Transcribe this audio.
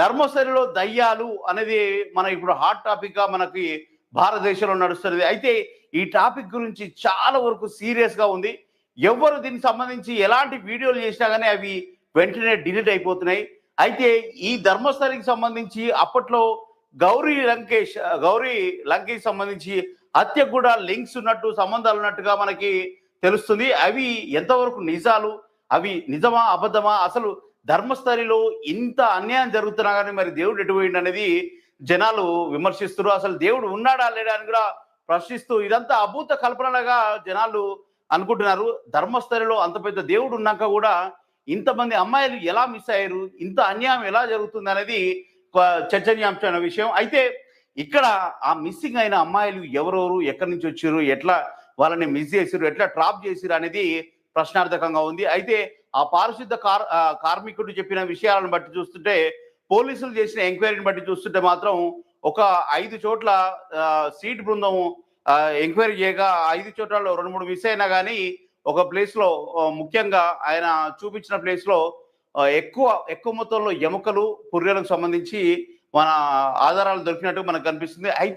ధర్మశైలిలో దయ్యాలు అనేది మన ఇప్పుడు హాట్ టాపిక్గా మనకి భారతదేశంలో నడుస్తున్నది. అయితే ఈ టాపిక్ గురించి చాలా వరకు సీరియస్గా ఉంది. ఎవరు దీనికి సంబంధించి ఎలాంటి వీడియోలు చేసినా కానీ అవి వెంటనే డిలీట్ అయిపోతున్నాయి. అయితే ఈ ధర్మస్థలికి సంబంధించి అప్పట్లో గౌరీ లంకేష్ గౌరీ లంకేష్ సంబంధించి హత్య కూడా లింక్స్ ఉన్నట్టు సంబంధాలు ఉన్నట్టుగా మనకి తెలుస్తుంది. అవి ఎంతవరకు నిజాలు? అవి నిజమా అబద్ధమా? అసలు ధర్మస్థలిలో ఇంత అన్యాయం జరుగుతున్నా కానీ మరి దేవుడు ఎటుపోయింది అనేది జనాలు విమర్శిస్తున్నారు. అసలు దేవుడు ఉన్నాడా లేడా అని కూడా ప్రశ్నిస్తూ ఇదంతా అభూత కల్పనలుగా జనాలు అనుకుంటున్నారు. ధర్మస్థలిలో అంత పెద్ద దేవుడు ఉన్నాక కూడా ఇంతమంది అమ్మాయిలు ఎలా మిస్ అయ్యారు? ఇంత అన్యాయం ఎలా జరుగుతుంది అనేది చర్చనీయాంశమైన విషయం. అయితే ఇక్కడ ఆ మిస్సింగ్ అయిన అమ్మాయిలు ఎవరెవరు ఎక్కడి నుంచి వచ్చారు ఎట్లా వాళ్ళని మిస్ చేసారు ఎట్లా ట్రాప్ చేసిరు అనేది ప్రశ్నార్థకంగా ఉంది. అయితే ఆ పారిశుద్ధ కార్ కార్మికుడు చెప్పిన విషయాలను బట్టి చూస్తుంటే పోలీసులు చేసిన ఎంక్వైరీని బట్టి చూస్తుంటే మాత్రం ఒక ఐదు చోట్ల సీట్ బృందం ఎంక్వైరీ చేయగా ఐదు చోట్లలో రెండు మూడు మిస్ అయినా కానీ ఒక ప్లేస్లో ముఖ్యంగా ఆయన చూపించిన ప్లేస్లో ఎక్కువ ఎక్కువ మొత్తంలో ఎముకలు పుర్రెలకు సంబంధించి మన ఆధారాలు దొరికినట్టు మనకు కనిపిస్తుంది.